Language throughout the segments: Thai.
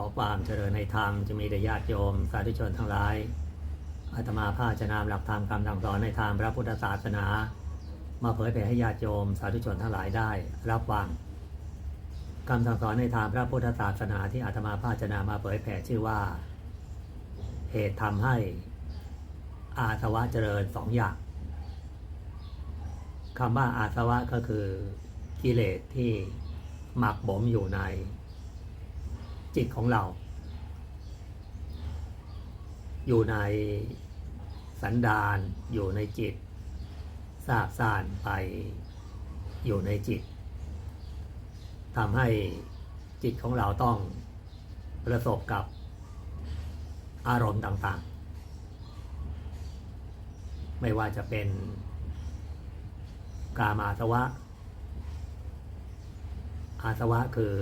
ขอความเจริญในธรรมจะมีแด่ญาติโยมสาธุชนทั้งหลายอาตมาภาพจะนำหลักธรรมคำสั่งสอนในทางพระพุทธศาสนา มาเผยแผ่ให้ญาติโยมสาธุชนทั้งหลายได้ รับฟังคำสั่งสอนในทางพระพุทธศาสนาที่อาตมาภาพจะนำมาเผยแผ่ชื่อว่า เหตุทำให้อาสวะเจริญสองอย่างคำว่าอาสวะก็คือกิเลสที่หมักบ่มอยู่ใน จิตของเรา อยู่ในสันดานอยู่ในจิตทราบซ่านไปอยู่ในจิตทำให้จิตของเราต้องประสบกับอารมณ์ต่างๆ ไม่ว่าจะเป็นกามาสวะ อาสวะคือ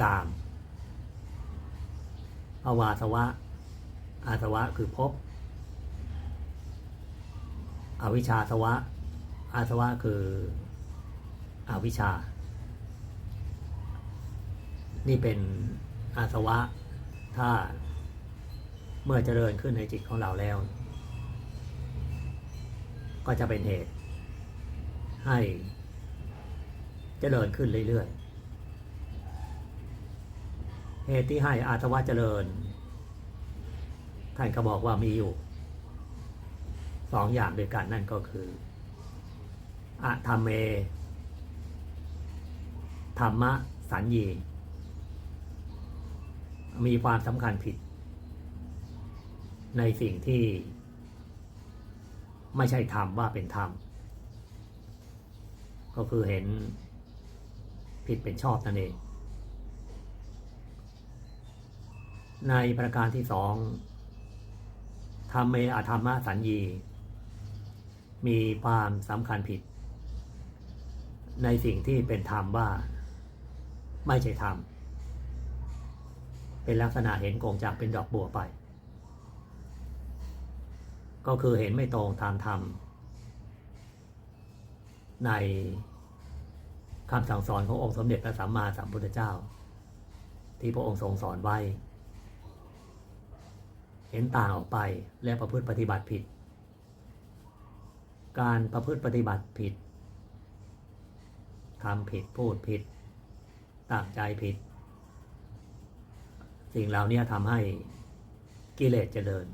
กามภาวาสวะ อาสวะคือภพ อวิชชาสวะ อาสวะคืออวิชชา นี่เป็นอาสวะ ถ้าเมื่อเจริญขึ้นในจิตของเราแล้ว ก็จะเป็นเหตุให้เจริญขึ้นเรื่อยๆ เหตุที่ให้อาสวะเจริญ ท่านก็บอกว่ามีอยู่สองอย่างด้วยกันนั่นก็คืออะธรรมเม ธรรมะสัญญี มีความสำคัญผิด ในสิ่งที่ ไม่ใช่ธรรมว่าเป็นธรรม ก็คือเห็นผิดเป็นชอบนั่นเอง ในประการที่สองธรรมเมอธรรมะสัญญี มีความสำคัญผิด ในสิ่งที่เป็นธรรมว่า ไม่ใช่ธรรม เป็นลักษณะเห็นกงจากเป็นดอกบัวไป ก็คือเห็นไม่ตรงตามธรรม ในคำสั่งสอนขององค์สมเด็จพระสัมมาสัมพุทธเจ้า ที่พระองค์ทรงสอนไว้ เห็นต่างออกไปและประพฤติปฏิบัติผิด การประพฤติปฏิบัติผิดทำผิดพูดผิดตั้งใจผิด สิ่งเหล่านี้ทำให้กิเลสเจริญ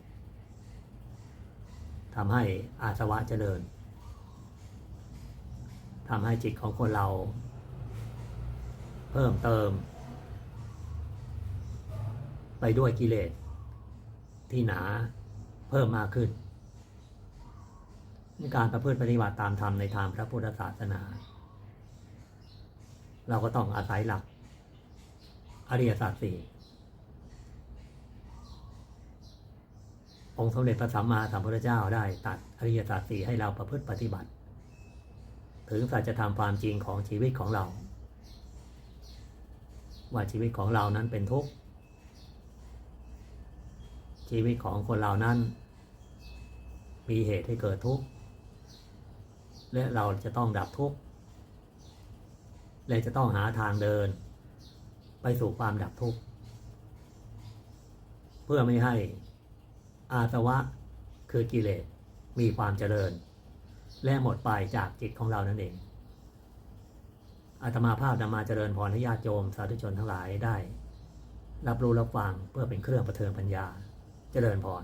ทำให้อาสวะเจริญทำให้จิตของคนเรา เพิ่มเติม ไปด้วยกิเลส ที่หนาเพิ่มมากขึ้นในการประพฤติปฏิบัติตามธรรมในทางพระพุทธศาสนา เราก็ต้องอาศัยหลัก อริยสัจสี่องค์สมเด็จพระสัมมาสัมพุทธเจ้าได้ตัดอริยสัจสี่ให้เราประพฤติปฏิบัติ ถึงสัจธรรมความจริงของชีวิตของเรา ว่าชีวิตของเรานั้นเป็นทุกข์ ชีวิตของคนเรานั้น มีเหตุให้เกิดทุกข์และเราจะต้องดับทุกข์และจะต้องหาทางเดิน ไปสู่ความดับทุกข์เพื่อไม่ให้อาสวะคือกิเลสมีความเจริญ และหมดไปจากจิตของเรานั่นเองอาตมาภาพนำมาเจริญพรให้ญาติโยมสาธุชนทั้งหลายได้ รับรู้รับฟังเพื่อเป็นเครื่องประเทิงปัญญา เจริญพร